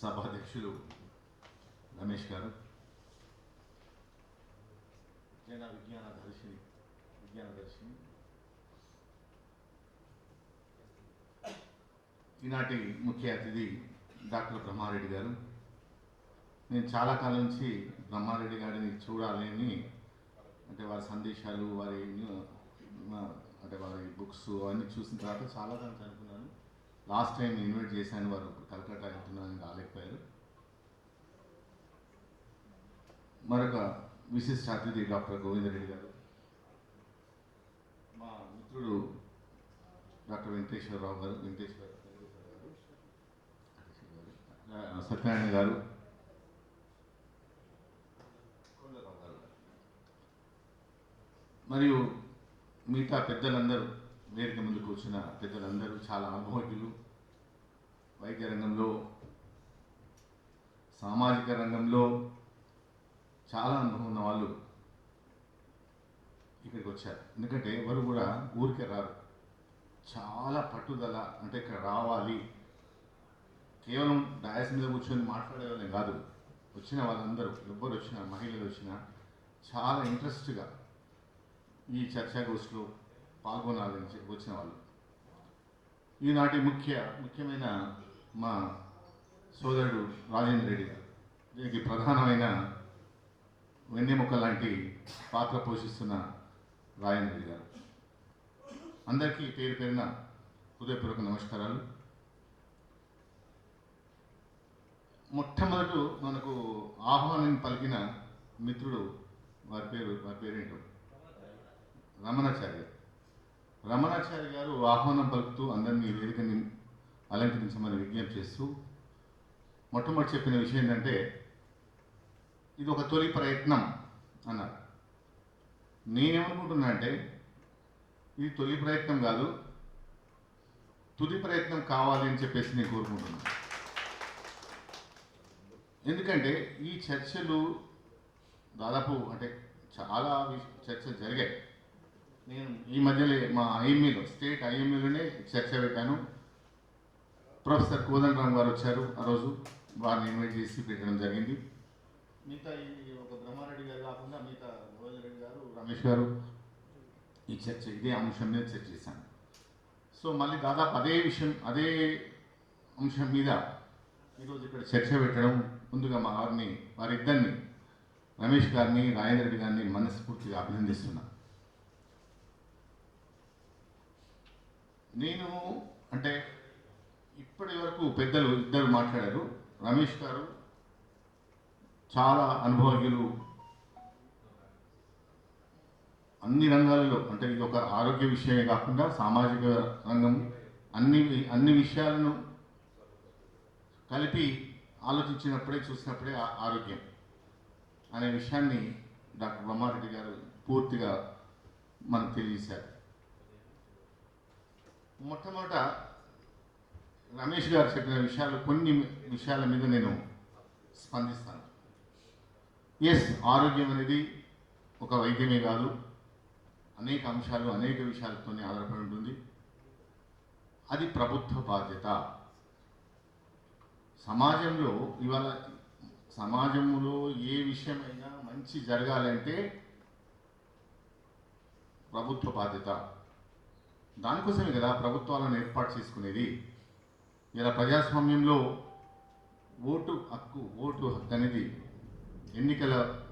సభాధ్యక్షులు రమేష్ గారు జన విజ్ఞాన దర్శిని విజ్ఞాన దర్శిని ఈనాటి ముఖ్య అతిథి డాక్టర్ బ్రహ్మారెడ్డి గారు నేను చాలా కాలం నుంచి బ్రహ్మారెడ్డి గారిని చూడాలని అంటే వారి సందేశాలు వారి అంటే వారి బుక్స్ అవన్నీ చూసిన తర్వాత చాలా కాలం లాస్ట్ టైం ఇన్వైట్ చేశాను వారు కలకత్తా వెళ్తున్నారని రాలేకపోయారు. మరొక విశిష్ట అతిథి డాక్టర్ గోవిందరెడ్డి గారు. మా మిత్రుడు డాక్టర్ వెంకటేశ్వరరావు గారు వెంకటేశ్వర గారు సత్యనారాయణ గారు గారు. మరియు మిగతా పెద్దలందరూ వేదిక ముందుకు వచ్చిన పెద్దలందరూ చాలా అనుభవజ్ఞులు. వైద్య రంగంలో సామాజిక రంగంలో చాలా అనుభవం ఉన్న వాళ్ళు ఇక్కడికి వచ్చారు. ఎందుకంటే ఎవరు కూడా ఊరికే రారు. చాలా పట్టుదల అంటే ఇక్కడ రావాలి. కేవలం డయాస్ మీద కూర్చొని మాట్లాడేవాళ్ళే కాదు. వచ్చిన వాళ్ళందరూ ఎవ్వరు వచ్చినా మహిళలు వచ్చినా చాలా ఇంట్రెస్ట్గా ఈ చర్చాగోష్ఠిలో పాల్గొనాలని నుంచి వచ్చిన వాళ్ళు ఈనాటి ముఖ్య ముఖ్యమైన మా సోదరుడు రాజేంద్ర రెడ్డి గారు. దీనికి ప్రధానమైన వెన్నెముక లాంటి పాత్ర పోషిస్తున్న రాజేంద్ర రెడ్డి గారు. అందరికీ పేరు పేరున హృదయపూర్వక నమస్కారాలు. మొట్టమొదట మనకు ఆహ్వానం పలికిన మిత్రుడు వారి పేరు వారి పేరేంటో? రమణాచార్య. రమణాచారి గారు ఆహ్వానం పలుకుతూ అందరినీ వేదికని అలంకరించమని విజ్ఞప్తి చేస్తూ మొట్టమొదటి చెప్పిన విషయం ఏంటంటే ఇది ఒక తొలి ప్రయత్నం అన్నారు. నేనేమనుకుంటున్నా అంటే ఇది తొలి ప్రయత్నం కాదు తుది ప్రయత్నం కావాలి అని చెప్పేసి నేను కోరుకుంటున్నాను ఎందుకంటే ఈ చర్చలు దాదాపు అంటే చాలా చర్చలు జరిగాయి. నేను ఈ మధ్యలో మా ఐఎంఈలో స్టేట్ ఐఎంఈలోనే చర్చ పెట్టాను. ప్రొఫెసర్ కోదండరామ్ గారు వచ్చారు ఆ రోజు. వారిని ఇన్వైట్ చేసి పెట్టడం జరిగింది. మిగతా ఈ ఒక బ్రహ్మారెడ్డి గారు కాకుండా మిగతా గోవింద రెడ్డి గారు రమేష్ గారు ఈ చర్చ ఇదే అంశం మీద చర్చ చేశాను. సో మళ్ళీ దాదాపు అదే విషయం అదే అంశం మీద ఈరోజు ఇక్కడ చర్చ పెట్టడం ముందుగా మా వారిని వారిద్దరిని రమేష్ గారిని రాజేంద్ర రెడ్డి గారిని మనస్ఫూర్తిగా అభినందిస్తున్నా నేను అంటే ఇప్పటి వరకు పెద్దలు ఇద్దరు మాట్లాడారు. రమేష్ గారు చాలా అనుభవజ్ఞులు. అన్ని రంగాలలో అంటే ఇది ఒక ఆరోగ్య విషయమే కాకుండా సామాజిక రంగం అన్ని అన్ని విషయాలను కలిపి ఆలోచించినప్పుడే చూసినప్పుడే ఆ- ఆరోగ్యం అనే విషయాన్ని డాక్టర్ బ్రహ్మారెడ్డి గారు పూర్తిగా మనకు తెలియజేశారు. మొట్టమొదట రమేష్ గారు చెప్పిన విషయాలు కొన్ని విషయాల మీద నేను స్పందిస్తాను. ఎస్ ఆరోగ్యం అనేది ఒక వైద్యమే కాదు. అనేక అంశాలు అనేక విషయాలతోనే ఆధారపడి ఉంటుంది. అది ప్రభుత్వ బాధ్యత. సమాజంలో ఇవాళ సమాజంలో ఏ విషయమైనా మంచి జరగాలంటే ప్రభుత్వ బాధ్యత. దానికోసమే కదా ప్రభుత్వాలను ఏర్పాటు చేసుకునేది? ఇలా ప్రజాస్వామ్యంలో ఓటు హక్కు ఓటు హక్కు అనేది ఎన్నికల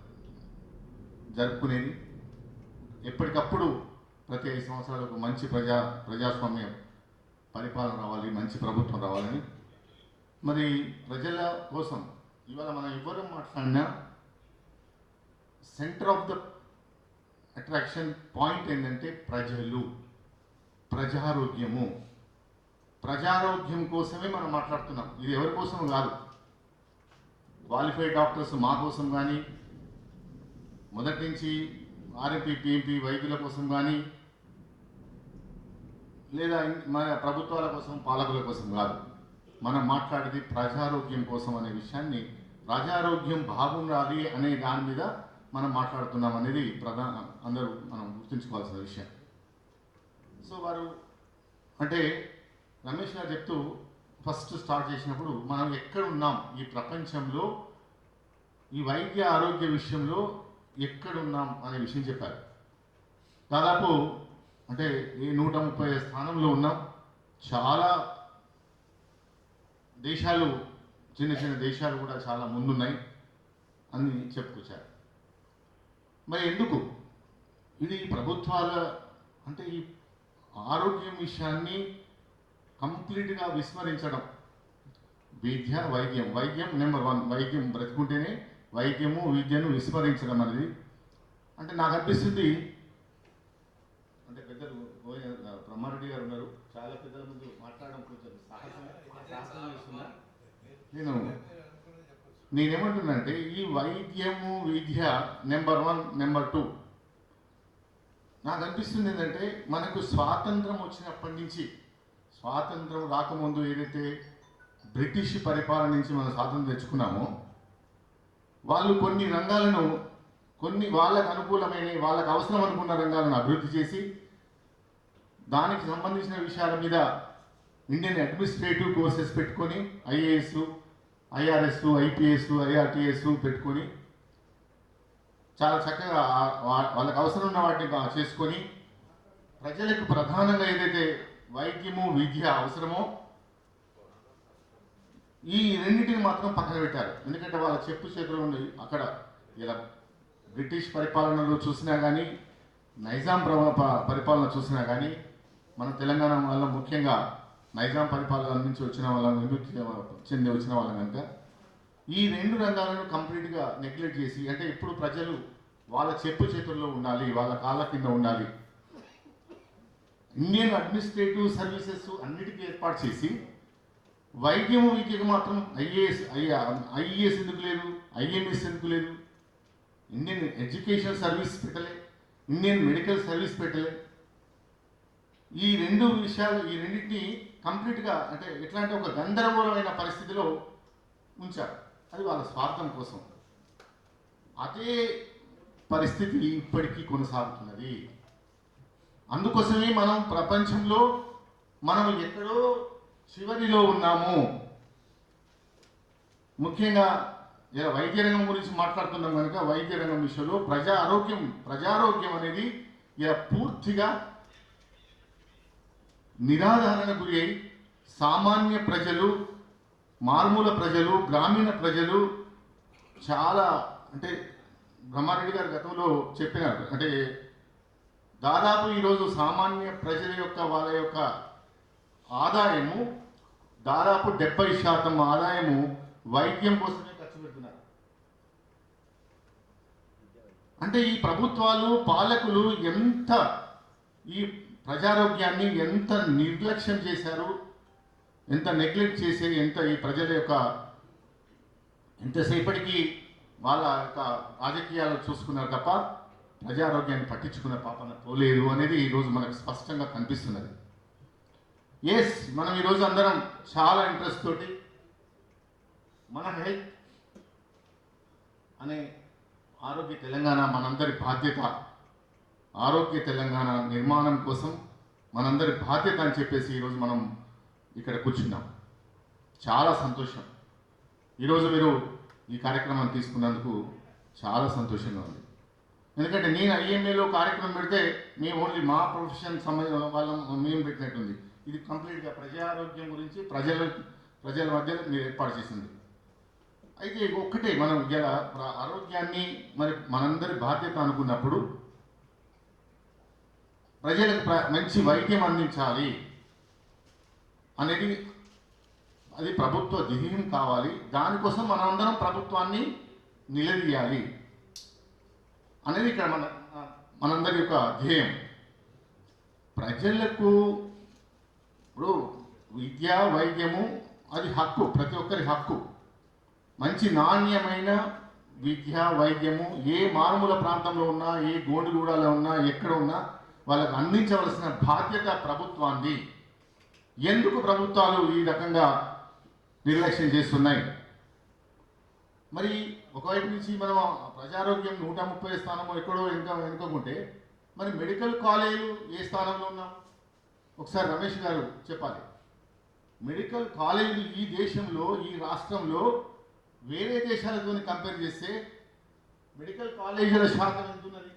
జరుపుకునేది. ఎప్పటికప్పుడు ప్రతి ఐదు సంవత్సరాలకు మంచి ప్రజా ప్రజాస్వామ్య పరిపాలన రావాలి మంచి ప్రభుత్వం రావాలని. మరి ప్రజల కోసం ఇవాళ మనం ఎవరు మాట్లాడినా centre of the attraction point ఏంటంటే ప్రజలు. ప్రజారోగ్యము. ప్రజారోగ్యం కోసమే మనం మాట్లాడుతున్నాం. ఇది ఎవరి కోసం కాదు. క్వాలిఫైడ్ డాక్టర్స్ మా కోసం కానీ మొదటి నుంచి ఆర్ఎంపీ పిఎంపీ వైద్యుల కోసం కానీ లేదా మన ప్రభుత్వాల కోసం పాలకుల కోసం కాదు. మనం మాట్లాడేది ప్రజారోగ్యం కోసం అనే విషయాన్ని ప్రజారోగ్యం బాగుండాలి అనే దాని మీద మనం మాట్లాడుతున్నాం అనేది ప్రధాన అందరూ మనం గుర్తుంచుకోవాల్సిన విషయం. సో వారు అంటే రమేష్ గారు చెప్తూ ఫస్ట్ స్టార్ట్ చేసినప్పుడు మనం ఎక్కడ ఉన్నాం ఈ ప్రపంచంలో ఈ వైద్య ఆరోగ్య విషయంలో ఎక్కడున్నాం అనే విషయం చెప్పారు. దాదాపు అంటే ఈ నూట ముప్పై స్థానంలో ఉన్నాం. చాలా దేశాలు చిన్న చిన్న దేశాలు కూడా చాలా ముందున్నాయి అని చెప్పుకొచ్చారు. మరి ఎందుకు? ఇది ప్రభుత్వాల అంటే ఈ ఆరోగ్యం విషయాన్ని కంప్లీట్గా విస్మరించడం. విద్య వైద్యం. వైద్యం నెంబర్ వన్. వైద్యం బ్రతుకుంటేనే వైద్యము విద్యను విస్మరించడం అనేది. అంటే నాకు అనిపిస్తుంది అంటే పెద్దలు బ్రహ్మారెడ్డి గారు ఉన్నారు. చాలా పెద్దల ముందు మాట్లాడడం కొంచెం సాహసం నేను నేనేమంటున్నానంటే ఈ వైద్యము విద్య నెంబర్ వన్ నెంబర్ టూ నాకు అనిపిస్తుంది ఏంటంటే మనకు స్వాతంత్రం వచ్చినప్పటి నుంచి స్వాతంత్రం రాకముందు ఏదైతే బ్రిటిష్ పరిపాలన నుంచి మనం స్వాతంత్రం తెచ్చుకున్నామో వాళ్ళు కొన్ని రంగాలను కొన్ని వాళ్ళకు అనుకూలమైన వాళ్ళకు అవసరం అనుకున్న రంగాలను అభివృద్ధి చేసి దానికి సంబంధించిన విషయాల మీద ఇండియన్ అడ్మినిస్ట్రేటివ్ కోర్సెస్ పెట్టుకొని ఐఏఎస్ ఐఆర్ఎస్ ఐపీఎస్ ఐఆర్టీఎస్ పెట్టుకొని చాలా చక్కగా వాళ్ళకి అవసరం ఉన్న వాటిని చేసుకొని ప్రజలకు ప్రధానంగా ఏదైతే వైద్యము విద్య అవసరమో ఈ రెండింటిని మాత్రం పక్కన పెట్టారు. ఎందుకంటే వాళ్ళ చెప్పు చేతిలో ఉంది అక్కడ ఇలా బ్రిటిష్ పరిపాలనలో చూసినా కానీ నైజాం పరిపాలన చూసినా కానీ మన తెలంగాణ వల్ల ముఖ్యంగా నైజాం పరిపాలన నుంచి వచ్చిన వాళ్ళ చెంది వచ్చిన వాళ్ళం కనుక ఈ రెండు రంగాలను కంప్లీట్గా నెగ్లెక్ట్ చేసి అంటే ఇప్పుడు ప్రజలు వాళ్ళ చెప్పు చేతుల్లో ఉండాలి వాళ్ళ కాళ్ళ కింద ఉండాలి. ఇండియన్ అడ్మినిస్ట్రేటివ్ సర్వీసెస్ అన్నిటికీ ఏర్పాటు చేసి వైద్యము విద్యకు మాత్రం ఐఏఎస్ ఐఏఎస్ ఎందుకు లేదు ఐఎంఎస్ ఎందుకు లేదు? ఇండియన్ ఎడ్యుకేషన్ సర్వీస్ పెట్టలే ఇండియన్ మెడికల్ సర్వీస్ పెట్టలే. ఈ రెండు విషయాలు ఈ రెండింటిని కంప్లీట్గా అంటే ఎట్లా అంటే ఒక గందరగోళమైన పరిస్థితిలో ఉంచారు. అది వాళ్ళ స్వార్థం కోసం. అదే పరిస్థితి ఇప్పటికీ కొనసాగుతున్నది. అందుకోసమే మనం ప్రపంచంలో మనం ఎక్కడో చివరిలో ఉన్నాము. ముఖ్యంగా ఇలా వైద్య రంగం గురించి మాట్లాడుతున్నాం కనుక వైద్య రంగం విషయంలో ప్రజా ఆరోగ్యం ప్రజారోగ్యం అనేది ఇలా పూర్తిగా నిరాధారణ గురి సామాన్య ప్రజలు మారుమూల ప్రజలు గ్రామీణ ప్రజలు చాలా అంటే బ్రహ్మారెడ్డి గారు గతంలో చెప్పినారు. అంటే దాదాపు ఈరోజు సామాన్య ప్రజల యొక్క వాళ్ళ యొక్క ఆదాయము దాదాపు డెబ్బై శాతం ఆదాయము వైద్యం కోసమే ఖర్చు పెడుతున్నారు. అంటే ఈ ప్రభుత్వాలు పాలకులు ఎంత ఈ ప్రజారోగ్యాన్ని ఎంత నిర్లక్ష్యం చేశారు ఎంత నెగ్లెక్ట్ చేసి ఎంత ఈ ప్రజల యొక్క ఎంతసేపటికి వాళ్ళ యొక్క రాజకీయాలు చూసుకున్నారు తప్ప ప్రజారోగ్యాన్ని పట్టించుకున్న పాపన పోలేదు అనేది ఈరోజు మనకు స్పష్టంగా కనిపిస్తున్నది. ఎస్ మనం ఈరోజు అందరం చాలా ఇంట్రెస్ట్ తోటి మన హెల్త్ అనే ఆరోగ్య తెలంగాణ మనందరి బాధ్యత ఆరోగ్య తెలంగాణ నిర్మాణం కోసం మనందరి బాధ్యత అని చెప్పేసి ఈరోజు మనం ఇక్కడ కూర్చున్నాం చాలా సంతోషం. ఈరోజు మీరు ఈ కార్యక్రమాన్ని తీసుకున్నందుకు చాలా సంతోషంగా ఉంది. ఎందుకంటే నేను ఐఎంఏలో కార్యక్రమం పెడితే మేము ఓన్లీ మా ప్రొఫెషన్ సంబంధించిన వాళ్ళం మేము పెట్టినట్టుంది. ఇది కంప్లీట్గా ప్రజా ఆరోగ్యం గురించి ప్రజల ప్రజల మధ్య మీరు ఏర్పాటు చేసింది. అయితే ఒక్కటే మనం ఇలా ప్ర- ఆరోగ్యాన్ని మరి మనందరి బాధ్యత అనుకున్నప్పుడు ప్రజలకు ప్ర- మంచి వైద్యం అందించాలి. అనేది అది ప్రభుత్వ ధ్యేయం కావాలి. దానికోసం మనందరం ప్రభుత్వాన్ని నిలదీయాలి. అనేది ఇక్కడ మన మనందరి యొక్క ధ్యేయం. ప్రజలకు ఇప్పుడు విద్య వైద్యము అది హక్కు ప్రతి ఒక్కరి హక్కు. మంచి నాణ్యమైన విద్య వైద్యము ఏ మారుమూల ప్రాంతంలో ఉన్నా ఏ గోండుగూడలో ఉన్నా ఎక్కడ ఉన్నా వాళ్ళకు అందించవలసిన బాధ్యత ప్రభుత్వాన్ని ఎందుకు ప్రభుత్వాలు ఈ రకంగా నిర్లక్ష్యం చేస్తున్నాయి? మరి ఒకవైపు నుంచి మనం ప్రజారోగ్యం నూట ముప్పై స్థానం ఎక్కడో వెనుక వెనుకకుంటే మరి మెడికల్ కాలేజీలు ఏ స్థానంలో ఉన్నాం ఒకసారి రమేష్ గారు చెప్పాలి. మెడికల్ కాలేజీలు ఈ దేశంలో ఈ రాష్ట్రంలో వేరే దేశాలతో కంపేర్ చేస్తే మెడికల్ కాలేజీల శాతం ఎంత ఉన్నది?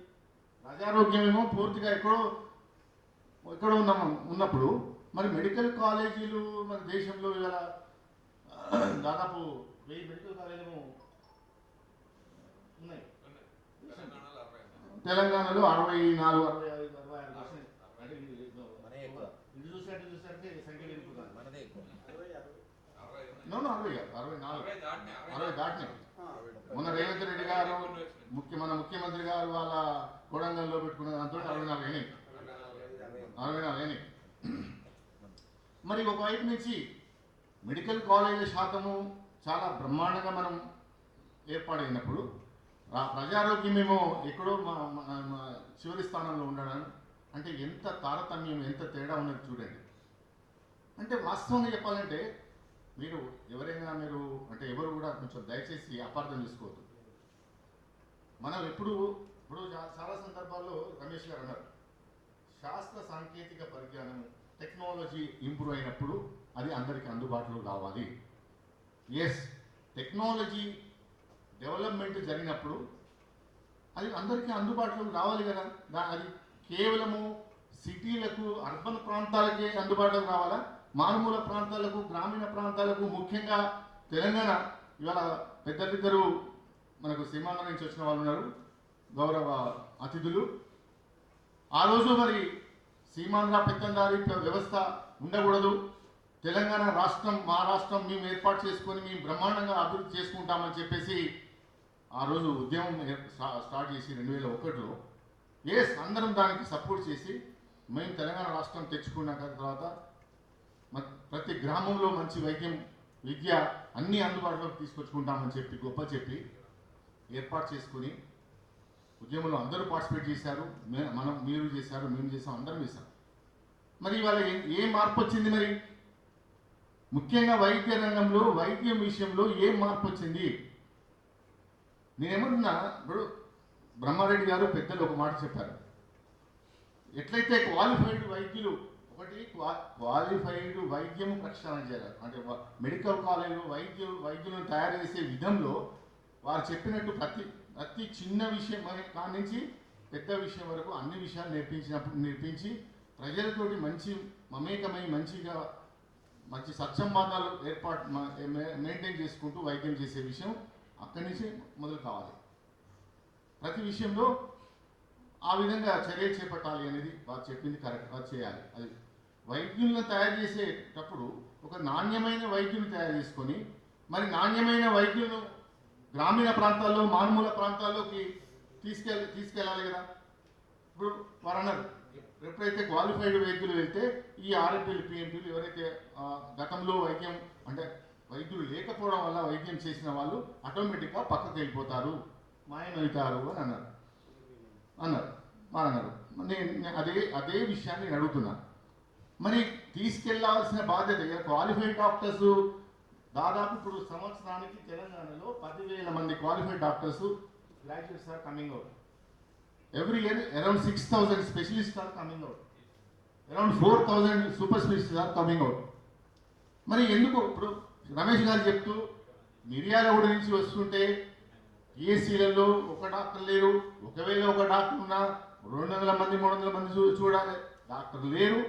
ప్రజారోగ్యం ఏమో పూర్తిగా ఎక్కడో ఎక్కడో ఉన్నాం ఉన్నప్పుడు మరి మెడికల్ కాలేజీలు మన దేశంలో ఇవాళ దాదాపు వెయ్యి మెడికల్ కాలేజీలు ఉన్నాయి తెలంగాణలో అరవై నాలుగు అరవై ఐదు అరవై ఆరు పర్సెంట్ అంటే ఇది- చూసినట్టు చూసినట్టే సంఖ్య పెరుగుతుంది అరవై అరవై కాదు అరవై నాలుగు దాటినాయి. మొన్న రేవంత్ రెడ్డి గారు. ముఖ్య మన ముఖ్యమంత్రి గారు వాళ్ళ కొడంగల్లో పెట్టుకున్న దాంతో అరవై నాలుగు అయినాయి అరవై నాలుగు. అరవై నాలుగు అయినాయి మరి ఒకవైపు నుంచి మెడికల్ కాలేజీల శాతము చాలా బ్రహ్మాండంగా మనం ఏర్పాటైనప్పుడు ఆ ప్రజారోగ్యమేమో ఎక్కడో మా చివరి స్థానంలో ఉండడం అంటే ఎంత తారతమ్యం ఎంత తేడా ఉన్నది చూడండి. అంటే వాస్తవంగా చెప్పాలంటే మీరు ఎవరైనా మీరు అంటే ఎవరు కూడా కొంచెం దయచేసి అపార్థం చేసుకోవద్దు. మనం ఎప్పుడు ఇప్పుడు చాలా సందర్భాల్లో రమేష్ గారు అన్నారు శాస్త్ర సాంకేతిక పరిజ్ఞానం టెక్నాలజీ ఇంప్రూవ్ అయినప్పుడు అది అందరికీ అందుబాటులో రావాలి ఎస్ టెక్నాలజీ డెవలప్మెంట్ జరిగినప్పుడు అది అందరికీ అందుబాటులోకి రావాలి కదా. దా- అది కేవలము సిటీలకు అర్బన్ ప్రాంతాలకే అందుబాటులోకి రావాలా మారుమూల ప్రాంతాలకు గ్రామీణ ప్రాంతాలకు ముఖ్యంగా తెలంగాణ. ఇవాళ పెద్దలిద్దరు మనకు సీమాంధ్ర నుంచి వచ్చిన వాళ్ళు ఉన్నారు. గౌరవ అతిథులు. ఆ రోజు మరి సీమాంధ్ర పెత్తందారి వ్యవస్థ ఉండకూడదు. తెలంగాణ రాష్ట్రం మా రాష్ట్రం మేము ఏర్పాటు చేసుకొని మేము బ్రహ్మాండంగా అభివృద్ధి చేసుకుంటామని చెప్పేసి ఆ రోజు ఉద్యమం స్టార్ట్ చేసి రెండు వేల ఒకటిలో ఎస్ అందరం దానికి సపోర్ట్ చేసి మేము తెలంగాణ రాష్ట్రం తెచ్చుకున్నాక తర్వాత ప్రతి గ్రామంలో మంచి వైద్యం విద్య అన్ని అందుబాటులోకి తీసుకొచ్చుకుంటామని చెప్పి గొప్ప చెప్పి ఏర్పాటు చేసుకుని ఉద్యమంలో అందరూ పార్టిసిపేట్ చేశారు మే- మనం మీరు చేశారు మేము చేసాం అందరం చేశాం. మరి ఇవాళ ఏ- ఏ మార్పు వచ్చింది మరి? ముఖ్యంగా వైద్య రంగంలో వైద్యం విషయంలో ఏ మార్పు వచ్చింది? నేనేమంటున్నా ఇప్పుడు బ్రహ్మారెడ్డి గారు పెద్దలు ఒక మాట చెప్పారు. ఎట్లయితే క్వాలిఫైడ్ వైద్యులు ఒకటి క్వా క్వాలిఫైడ్ వైద్యం ప్రక్షాళన చేయాలి. అంటే మెడికల్ కాలేజీలో వైద్యులు వైద్యులను తయారు చేసే విధంలో వారు చెప్పినట్టు ప్రతి ప్రతి చిన్న విషయం మరి కాడి నుంచి పెద్ద విషయం వరకు అన్ని విషయాలు నేర్పించినప్పుడు నేర్పించి ప్రజలతోటి మంచి మమేకమై మంచిగా మంచి సత్సంబంధాలు ఏర్పాటు మెయింటైన్ చేసుకుంటూ వైద్యం చేసే విషయం అక్కడి నుంచి మొదలు కావాలి. ప్రతి విషయంలో ఆ విధంగా చర్యలు చేపట్టాలి అనేది వారు చెప్పింది కరెక్ట్ చేయాలి. అది వైద్యులను తయారు చేసేటప్పుడు ఒక నాణ్యమైన వైద్యుని తయారు చేసుకొని మరి నాణ్యమైన వైద్యులను గ్రామీణ ప్రాంతాల్లో మారుమూల ప్రాంతాల్లోకి తీసుకెళ్ళి తీసుకెళ్ళాలి కదా? ఇప్పుడు వారు అన్నారు ఎప్పుడైతే క్వాలిఫైడ్ వైద్యులు వెళ్తే ఈ ఆర్ఎంపీలు పిఎంపీలు ఎవరైతే గతంలో వైద్యం అంటే వైద్యులు లేకపోవడం వల్ల వైద్యం చేసిన వాళ్ళు ఆటోమేటిక్గా పక్కకు వెళ్ళిపోతారు. మాయమవుతారు అని అన్నారు. అన్నారు. మా అన్నారు నేను నేను అదే అదే విషయాన్ని నేను అడుగుతున్నా. మరి తీసుకెళ్ళాల్సిన బాధ్యత క్వాలిఫైడ్ డాక్టర్స్ దాదాపు ఇప్పుడు సంవత్సరానికి తెలంగాణలో పదివేల మంది qualified doctors graduates are coming out every year around six thousand specialist are coming out around four thousand super specialist are coming out మరి ఎందుకు? ఇప్పుడు రమేష్ గారు చెప్తూ మిర్యాలగూడ నుంచి వస్తుంటే ఏసీలలో ఒక డాక్టర్ లేరు. ఒకవేళ ఒక డాక్టర్ ఉన్నా రెండు వందల మంది మూడు వందల మంది చూ చూడాలి. డాక్టర్ లేరు.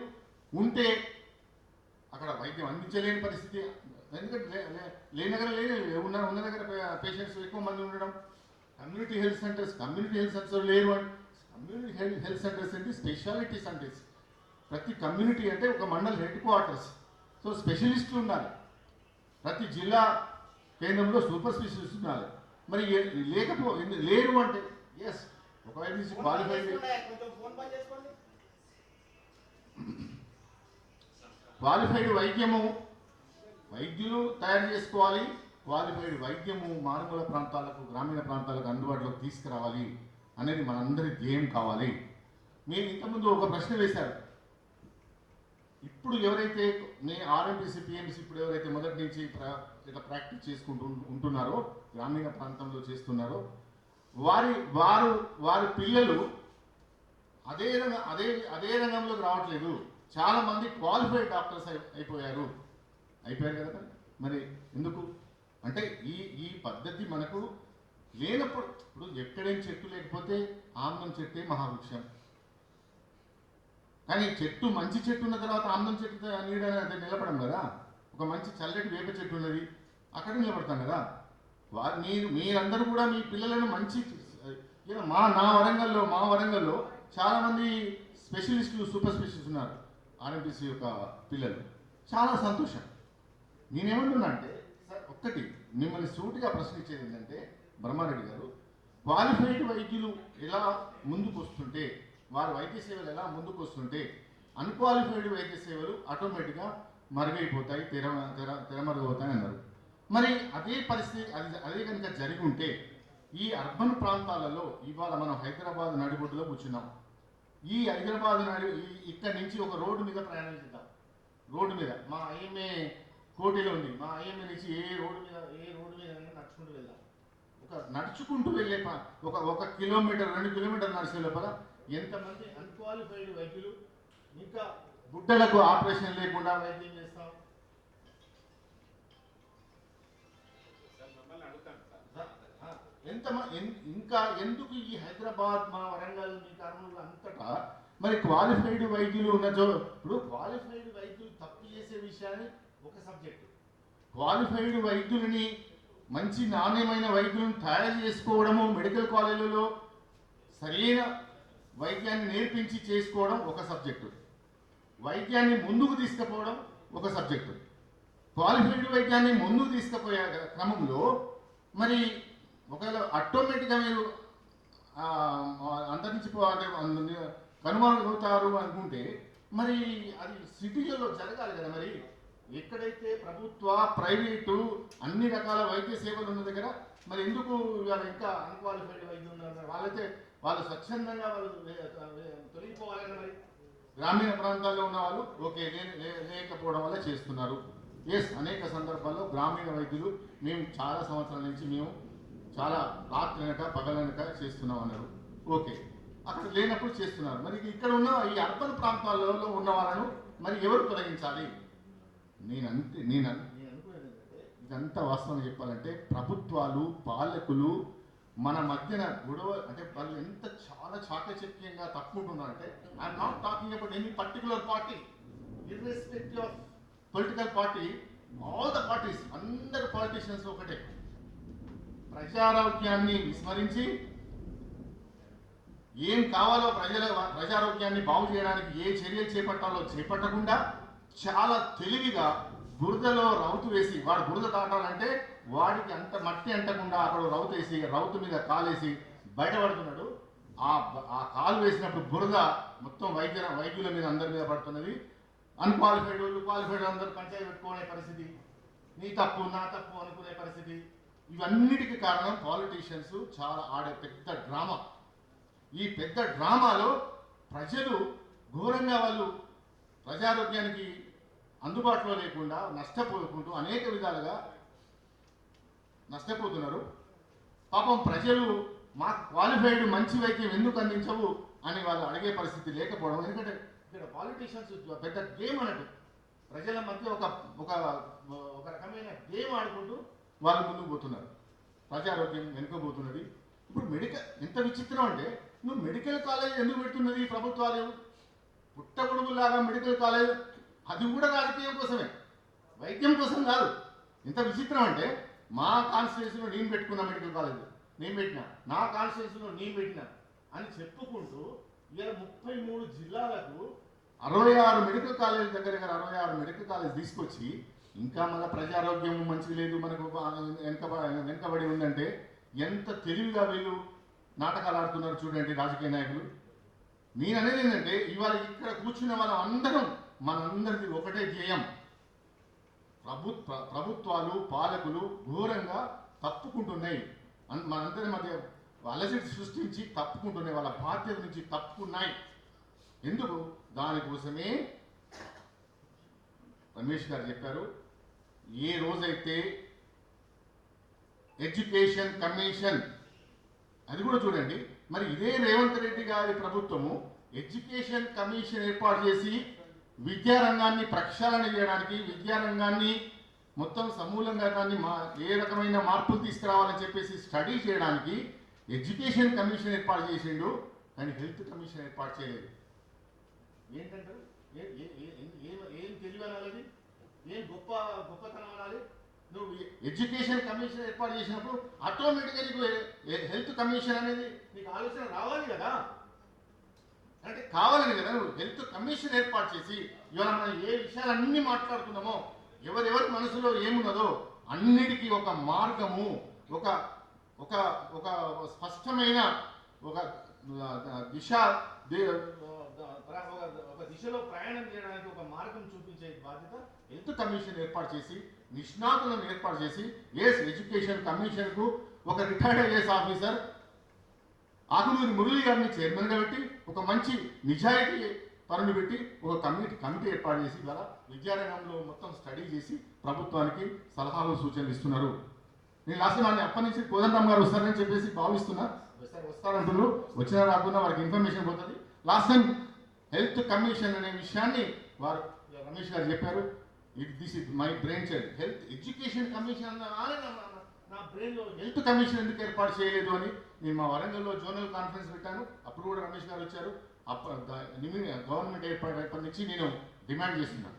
ఉంటే అక్కడ వైద్యం అందించలేని పరిస్థితి. ఎందుకంటే లేని దగ్గర లేని ఉన్న ఉన్న దగ్గర పేషెంట్స్ ఎక్కువ మంది ఉండడం community health centres community health centres లేరు అని కమ్యూనిటీ హెల్త్ హెల్త్ సెంటర్స్ ఏంటి స్పెషాలిటీ సెంటర్స్ ప్రతి కమ్యూనిటీ అంటే ఒక మండల్ హెడ్ క్వార్టర్స్ సో స్పెషలిస్టులు ఉండాలి. ప్రతి జిల్లా కేంద్రంలో సూపర్ స్పెషలిస్ట్ ఉండాలి. మరి లేకపో లేరు అంటే ఎస్ ఒకవైపు నుంచి చేసుకోండి. క్వాలిఫైడ్ వైద్యము వైద్యులు తయారు చేసుకోవాలి. క్వాలిఫైడ్ వైద్యము మారుమూల ప్రాంతాలకు గ్రామీణ ప్రాంతాలకు అందుబాటులోకి తీసుకురావాలి అనేది మనందరి ధ్యేయం కావాలి. మీరు ఇంతకుముందు ఒక ప్రశ్న వేశారు. ఇప్పుడు ఎవరైతే మీ ఆర్ఎంపీసీ పిఎంసీ ఇప్పుడు ఎవరైతే మొదటి నుంచి ఇట్లా ప్రాక్టీస్ చేసుకుంటూ ఉంటున్నారో గ్రామీణ ప్రాంతంలో చేస్తున్నారో వారి వారు వారి పిల్లలు అదే రంగ అదే అదే రంగంలోకి రావట్లేదు. చాలామంది క్వాలిఫైడ్ డాక్టర్స్ అయి- అయిపోయారు. అయిపోయారు కదా మరి? ఎందుకు? అంటే ఈ ఈ పద్ధతి మనకు లేనప్పుడు ఇప్పుడు ఎక్కడేం చెట్టు లేకపోతే ఆమ్లం చెట్టే మహావృక్షం. కానీ చెట్టు మంచి చెట్టు ఉన్న తర్వాత ఆమ్లం చెట్టు నీడ అది నిలబడం కదా? ఒక మంచి చల్లటి వేప చెట్టు ఉన్నది అక్కడ నిలబడతాం కదా? వారు మీరు మీరందరూ కూడా మీ పిల్లలను మంచి మా నా వరంగల్లో మా వరంగల్లో చాలామంది స్పెషలిస్టులు సూపర్ స్పెషలిస్ట్ ఉన్నారు. ఆర్ఎంపీసీ యొక్క పిల్లలు. చాలా సంతోషం. నేనేమంటున్నానంటే సార్ ఒక్కటి మిమ్మల్ని సూటిగా ప్రశ్నించేది ఏంటంటే బ్రహ్మారెడ్డి గారు క్వాలిఫైడ్ వైద్యులు ఎలా ముందుకు వస్తుంటే వారి వైద్య సేవలు ఎలా ముందుకు వస్తుంటే అన్క్వాలిఫైడ్ వైద్య సేవలు ఆటోమేటిక్గా మరుగైపోతాయి తెర తెర తెరమరుగవుతాయి అన్నారు. మరి అదే పరిస్థితి అది అదే కనుక జరిగి ఉంటే ఈ అర్బన్ ప్రాంతాలలో ఇవాళ మనం హైదరాబాద్ నడిబొడ్డులో కూర్చున్నాం. ఈ హైదరాబాద్ నడి ఈ- ఇక్కడి నుంచి ఒక రోడ్డు మీద ప్రయాణం చేద్దాం. రోడ్డు మీద మా ఐఎంఏ కోటిలో ఉంది మా ఐఎంఏ నుంచి ఏ రోడ్డు మీద ఏ రోడ్డు మీద నడుచుకుంటూ వెళ్దాం. ఒక నడుచుకుంటూ వెళ్ళే ఒక ఒక కిలోమీటర్ రెండు కిలోమీటర్ నడిచే లోపల ఎంతమంది అన్క్వాలిఫైడ్ వైద్యులు ఇంకా గుడ్డలకు ఆపరేషన్ లేకుండా వైద్యం చేస్తాం. ఎంత ఇంకా ఎందుకు ఈ హైదరాబాద్ మా వరంగల్ మీ కర్నూలు అంతటా మరి క్వాలిఫైడ్ వైద్యులు ఉన్న ఇప్పుడు క్వాలిఫైడ్ వైద్యులు తప్పు చేసే విషయాన్ని ఒక సబ్జెక్టు. క్వాలిఫైడ్ వైద్యులని మంచి నాణ్యమైన వైద్యులను తయారు చేసుకోవడము మెడికల్ కాలేజీలలో సరైన వైద్యాన్ని నేర్పించి చేసుకోవడం ఒక సబ్జెక్టు. వైద్యాన్ని ముందుకు తీసుకుపోవడం ఒక సబ్జెక్టు. క్వాలిఫైడ్ వైద్యాన్ని ముందుకు తీసుకుపోయే క్రమంలో మరి ఒకవేళ ఆటోమేటిక్గా మీరు అంతరించిపోవాలి కనుమరుగవుతారు అనుకుంటే మరి అది సిటీలలో జరగాలి కదా మరి? ఎక్కడైతే ప్రభుత్వ ప్రైవేటు అన్ని రకాల వైద్య సేవలు ఉన్న దగ్గర మరి ఎందుకు ఇవాళ ఇంకా అన్క్వాలిఫైడ్ వైద్యులు ఉన్నారు? వాళ్ళైతే వాళ్ళు స్వచ్ఛందంగా వాళ్ళు వే- మరి గ్రామీణ ప్రాంతాల్లో ఉన్న వాళ్ళు ఓకే లేకపోవడం వల్ల చేస్తున్నారు. ఎస్ అనేక సందర్భాల్లో గ్రామీణ వైద్యులు మేము చాలా సంవత్సరాల నుంచి మేము చాలా రాత్రనక పగలనక చేస్తున్నాం అన్నారు. ఓకే అక్కడ లేనప్పుడు చేస్తున్నారు. మరి ఇక్కడ ఉన్న ఈ అర్బన్ ప్రాంతాలలో ఉన్న వాళ్ళను మరి ఎవరు తొలగించాలి? నేను అంతే నేను ఇదంతా వాస్తవం చెప్పాలంటే ప్రభుత్వాలు పాలకులు మన మధ్యన గొడవ అంటే వాళ్ళు ఎంత చాలా చాకచక్యంగా తప్పుకుంటున్నారంటే I'm not talking about any particular party irrespective of political party all the parties అందరు పాలిటీషియన్స్ ఒకటే. ప్రజారోగ్యాన్ని విస్మరించి ఏం కావాలో ప్రజల ప్రజారోగ్యాన్ని బాగు చేయడానికి ఏ చర్యలు చేపట్టాలో చేపట్టకుండా చాలా తెలివిగా బురదలో రౌతు వేసి వాడు బురద దాటాలంటే వాడికి అంత మట్టి అంటకుండా అక్కడ రౌతు వేసి రౌతు మీద కాలేసి బయటపడుతున్నాడు. ఆ ఆ కాలు వేసినప్పుడు బురద మొత్తం వైద్య వైద్యుల మీద అందరి మీద పడుతున్నది. అన్క్వాలిఫైడ్ వాళ్ళు క్వాలిఫైడ్ అందరూ పంచాయతీ పెట్టుకునే పరిస్థితి. నీ తప్పు నా తప్పు అనుకునే పరిస్థితి. ఇవన్నిటికీ కారణం పాలిటీషియన్స్ చాలా ఆడే పెద్ద డ్రామా. ఈ పెద్ద డ్రామాలో ప్రజలు ఘోరంగా వాళ్ళు ప్రజారోగ్యానికి అందుబాటులో లేకుండా నష్టపోకుంటూ అనేక విధాలుగా నష్టపోతున్నారు. పాపం ప్రజలు మా క్వాలిఫైడ్ మంచి వైద్యం ఎందుకు అందించవు అని వాళ్ళు అడిగే పరిస్థితి లేకపోవడం. ఎందుకంటే ఇక్కడ పాలిటీషియన్స్ పెద్ద గేమ్ అన్నట్టు ప్రజల మధ్య ఒక ఒక ఒక రకమైన గేమ్ ఆడుకుంటూ వాళ్ళు ముందుకు పోతున్నారు. ప్రజారోగ్యం వెనుకబోతున్నది. ఇప్పుడు మెడికల్ ఎంత విచిత్రం అంటే నువ్వు మెడికల్ కాలేజ్ ఎందుకు పెడుతున్నది ఈ ప్రభుత్వాలు? పుట్టగొడుగులాగా మెడికల్ కాలేజ్ అది కూడా రాజకీయం కోసమే. వైద్యం కోసం కాదు. ఎంత విచిత్రం అంటే మా కాన్స్టిట్యూషన్లో నేను పెట్టుకున్న మెడికల్ కాలేజ్ నేను పెట్టిన. నా కాన్స్టిట్యూషన్లో నేను పెట్టిన అని చెప్పుకుంటూ ఇలా ముప్పై మూడు జిల్లాలకు అరవై ఆరు మెడికల్ కాలేజ్ దగ్గర దగ్గర అరవై ఆరు మెడికల్ కాలేజ్ తీసుకొచ్చి ఇంకా మళ్ళీ ప్రజారోగ్యం మంచిది లేదు మనకు వెనక వెనకబడి ఉందంటే ఎంత తెలివిగా వీళ్ళు నాటకాలు ఆడుతున్నారు చూడండి రాజకీయ నాయకులు. నేను అనేది ఏంటంటే ఇవాళ ఇక్కడ కూర్చున్న వాళ్ళం అందరం మనందరిది ఒకటే ధ్యేయం. ప్రభుత్వ ప్రభుత్వాలు పాలకులు ఘోరంగా తప్పుకుంటున్నాయి. అన్- మనందరి మధ్య అలజడి సృష్టించి తప్పుకుంటున్నాయి. వాళ్ళ బాధ్యత నుంచి తప్పుకున్నాయి. ఎందుకు? దానికోసమే రమేష్ గారు చెప్పారు. ఏ రోజైతే ఎడ్యుకేషన్ కమిషన్ అది కూడా చూడండి. మరి ఇదే రేవంత్ రెడ్డి గారి ప్రభుత్వము ఎడ్యుకేషన్ కమిషన్ ఏర్పాటు చేసి విద్యారంగాన్ని ప్రక్షాళన చేయడానికి విద్యారంగాన్ని మొత్తం సమూలంగా దాన్ని మా ఏ రకమైన మార్పులు తీసుకురావాలని చెప్పేసి స్టడీ చేయడానికి ఎడ్యుకేషన్ కమిషన్ ఏర్పాటు చేసిండు కానీ హెల్త్ కమిషన్ ఏర్పాటు చేయలేదు. ఏంటంటారు? ఏం- తెలివి అనాలి ఏం గొప్ప గొప్పతనం అనాలి? నువ్వు ఎడ్యుకేషన్ కమిషన్ ఏర్పాటు చేసినప్పుడు ఆటోమేటిక్గా నీకు హెల్త్ కమిషన్ అనేది నీకు ఆలోచన రావాలి కదా? అంటే కావాలని కదా నువ్వు? హెల్త్ కమిషన్ ఏర్పాటు చేసి ఇవాళ మనం ఏ విషయాలన్నీ మాట్లాడుతున్నామో ఎవరెవరి మనసులో ఏమున్నదో అన్నిటికీ ఒక మార్గము ఒక ఒక ఒక స్పష్టమైన ఒక దిశ ఒక- ఒక దిశలో ప్రయాణం చేయడానికి ఒక మార్గం చూపించే బాధ్యత హెల్త్ కమిషన్ ఏర్పాటు చేసి నిష్ణాతులను ఏర్పాటు చేసి ఎస్ ఎడ్యుకేషన్ కమిషన్కు ఒక retired IAS officer Akunuri Murali గారిని చైర్మన్గా పెట్టి ఒక మంచి నిజాయితీ పనులు పెట్టి ఒక కమిటీ కమిటీ ఏర్పాటు చేసి ఇవాళ విద్యారంగంలో మొత్తం స్టడీ చేసి ప్రభుత్వానికి సలహాలు సూచనలు ఇస్తున్నారు. నేను లాస్ట్ వాడిని అప్పటి నుంచి కోదండరామ్ గారు వస్తారని చెప్పేసి భావిస్తున్నా. వస్తారంటున్నారు. వచ్చినా రాకుండా వారికి ఇన్ఫర్మేషన్ పోతుంది. లాస్ట్ టైం హెల్త్ కమిషన్ అనే విషయాన్ని వారు రమేష్ గారు చెప్పారు. It this is my brain child health education commission అనే నా- బ్రెయిన్లో హెల్త్ కమిషన్ ఎందుకు ఏర్పాటు చేయలేదు అని నేను మా వరంగల్లో జోనల్ కాన్ఫరెన్స్ పెట్టాను. అప్పుడు కూడా రమేష్ గారు వచ్చారు. అప్ప- గవర్నమెంట్ ఏర్పాటు నుంచి నేను డిమాండ్ చేస్తున్నాను.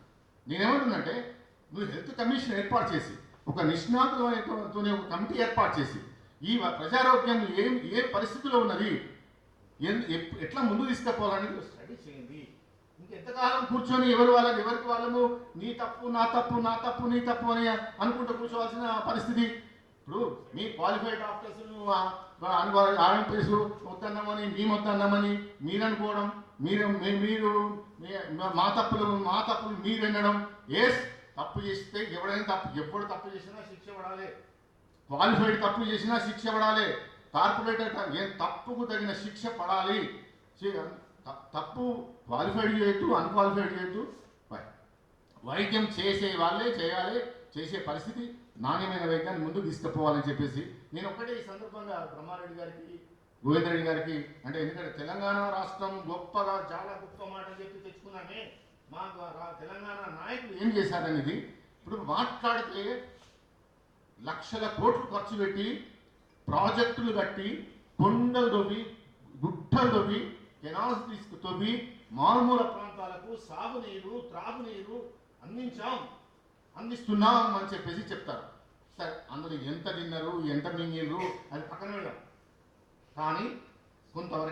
నేనేమంటున్నంటే నువ్వు హెల్త్ కమిషన్ ఏర్పాటు చేసి ఒక నిష్ణాతులతోనే ఒక కమిటీ ఏర్పాటు చేసి ఈ ప్రజారోగ్యం ఏం ఏ పరిస్థితిలో ఉన్నది ఎట్లా ముందు తీసుకుపోవాలని స్టడీ చేయండి. ఇంకెంతకాలం కూర్చొని ఎవరు వాళ్ళని ఎవరికి వాళ్ళము నీ తప్పు నా తప్పు నా తప్పు నీ తప్పు అని అనుకుంటూ కూర్చోవాల్సిన పరిస్థితి ఇప్పుడు మీ క్వాలిఫైడ్ డాక్టర్స్ ఆర్ఎంపీస్ వద్దన్నామని మేము వద్దన్నామని మీరు అనుకోవడం మీరు మీరు మీ- మా తప్పులు మా తప్పులు మీరు వినడం ఎస్ తప్పు చేస్తే ఎవడైనా తప్పు ఎప్పుడు తప్పు చేసినా శిక్ష పడాలి. క్వాలిఫైడ్ తప్పు చేసినా శిక్ష పడాలి. కార్పొరేటర్ ఏం తప్పుకు తగిన శిక్ష పడాలి. తప్పు క్వాలిఫైడ్ చేయొద్దు అన్క్వాలిఫైడ్ చేయొద్దు. వైద్యం చేసే వాళ్ళే చేయాలి. చేసే పరిస్థితి నాణ్యమైన వైద్యాన్ని ముందుకు తీసుకుపోవాలని చెప్పేసి నేను ఒక్కటే ఈ సందర్భంగా బ్రహ్మారెడ్డి గారికి గోవిందరెడ్డి గారికి అంటే ఎందుకంటే తెలంగాణ రాష్ట్రం గొప్పగా చాలా గొప్ప మాట చెప్పి తెచ్చుకున్నామే. మా తెలంగాణ నాయకులు ఏం చేశారనేది ఇప్పుడు మాట్లాడితే లక్షల కోట్లు ఖర్చు పెట్టి ప్రాజెక్టులు కట్టి కొండలు తవ్వి గుట్టలు తవ్వి కెనాల్స్ తీసుకు తవ్వి మారుమూల ప్రాంతాలకు సాగునీరు త్రాగునీరు అందించాం. అందిస్తున్నాం అని చెప్పేసి చెప్తారు. సరే అందరూ ఎంత తిన్నారు ఎంత మింగిర్రు అది పక్కన వెళ్ళాం కానీ కొంతవరకు